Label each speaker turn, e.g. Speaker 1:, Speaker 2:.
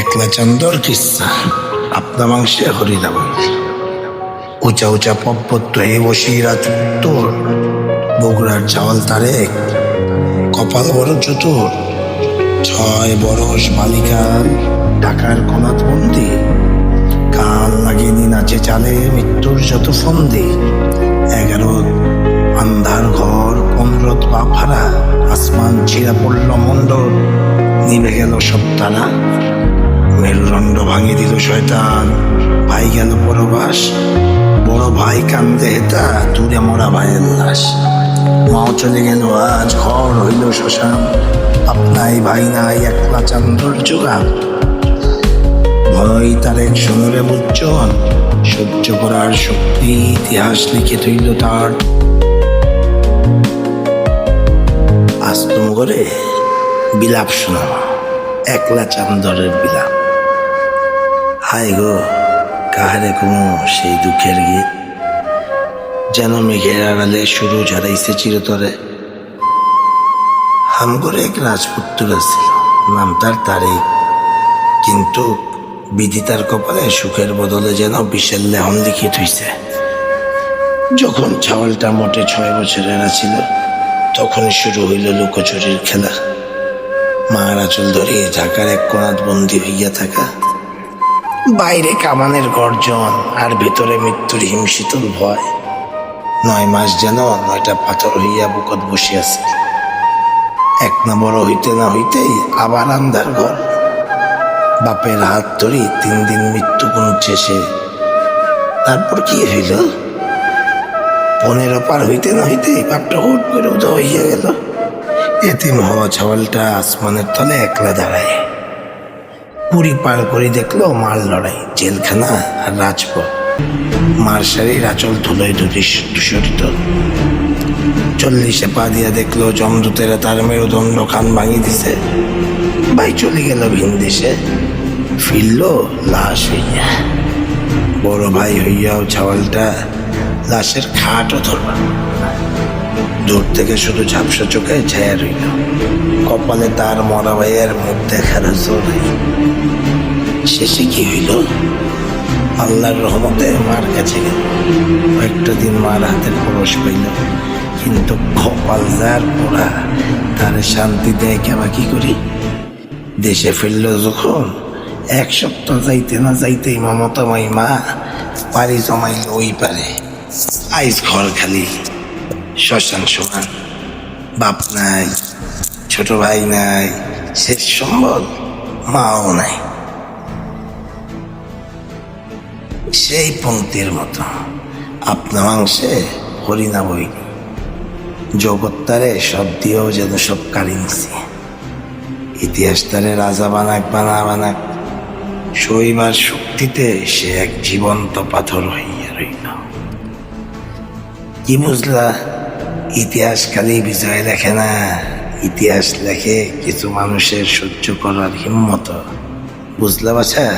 Speaker 1: একলা চন্দর কিসা। আপনা মাংসে হরিনাম উঁচা উঁচা পর্বত এই বসিরা চুত্তর বগুড়ার চাওয়াল তারেক কপাল বড় চতুর। ছয় বরস বালিকা ঢাকার কনাথ বন্দি কাল লাগেনি নাচে চালে মৃত্যুর যত ফন্দি এগারো আন্ধার ঘর পা ফাড়া আসমান ছিঁড়া পড়ল মন্ডল, নিভে গেল সব তারা। মেরুদণ্ড ভাঙি দিল শয়তান, ভাই গেল পরবাস। বড় ভাই কান্দে হেতা, দূরে মরা ভাইয়ের লাশ। মাও চলে গেল, আজ ঘর হইল শ্মশান। আপনাই ভাই নাই, একলা চান্দর যোগান ভয় তার এক সমরে উজ্জ্বল সহ্য করার শক্তি ইতিহাস লিখে তৈল তার। বিলাপ শোনাব একলা চান্দরের বিলাপ। হায় গো, কাহারে কুমু সেই দুঃখের গীত? যেন মেঘের আড়ালে শুরু ঝাড়াইছে চিরতরে। হামগরে এক রাজপুত্র ছিল নাম তার তারিক কিন্তু বিধি তার কপালে সুখের বদলে যেন বিশাল লেহন লিখিত হইছে যখন ছাওয়ালটা মোটে ছয় বছরের ছিল তখন শুরু হইল লুকোচুরির খেলা। মার আঁচল ধরে ঢাকার এক কোনাত বন্দি হইয়া থাকা। বাইরে কামানের গর্জন আর ভিতরে মৃত্যুর হিমশীতল ভয়। নয় মাস যেন নয়টা পাথর হইয়া বুকত বসিয়াছে। এক না বড় হইতে না হইতেই আবার আন্ধার ঘর। বাপের হাত ধরি তিন দিন মৃত্যু পৌঁছে সে। তারপর কি হইল? পনেরো পার হইতে না হইতে বাপটা হুট করে উদয় হইয়া গেল। এতিম হওয়া ছাওয়ালটা আসমানের তলে একলা দাঁড়ায়। পুরী পার করে দেখল মার লড়াই, জেলখানা আর রাজপথ। মার শাড়ির আচল ধুলোয় দূষিত চল্লিশে পা দিয়া দেখল জমদূতেরা তার মেরুদণ্ড খান ভাঙি দিছে। ভাই চলে গেল ভিন দেশে। ফিরল লাশ হইয়া। বড় ভাই হইয়াও ছাওয়ালটা লাশের খাটও ধরবা দূর থেকে শুধু ঝাপসা চোখে ছায়া রইল। কপালে তার মরা ভাইয়ের মুখ দেখার জোর শেষে কি হইল? আল্লাহর রহমতে মার কাছে গেল। কয়েকটা দিন মার হাতের পরশ পাইল। কিন্তু কপাল যার পোড়া, তার শান্তি দেয় কেবা কি করি? দেশে ফিরল যখন, এক সপ্তাহ যাইতে না যাইতেই মমতামাই মা পারি জমাইল ওই পারে। আইস ঘর খালি। শ্মশান সমান। বাপ নাই, ছোট ভাই নাই শেষ সম্বল মাও নাই। সেই পঙ্ক্তির মতো। আপনা মাংসে হরিণা বইনি। জগত্তারে সব দিয়েও যেন সব কারি নিছি। ইতিহাস তারে রাজা বানাক, বানা বানাক। শৈবার শক্তিতে সে এক জীবন্ত পাথর হইয়া রইল। কি বুঝলা? ইতিহাস খালি বিজয় লেখে না। ইতিহাস লেখে কিছু মানুষের সহ্য করার হিম্মত। বুঝলা বাছা?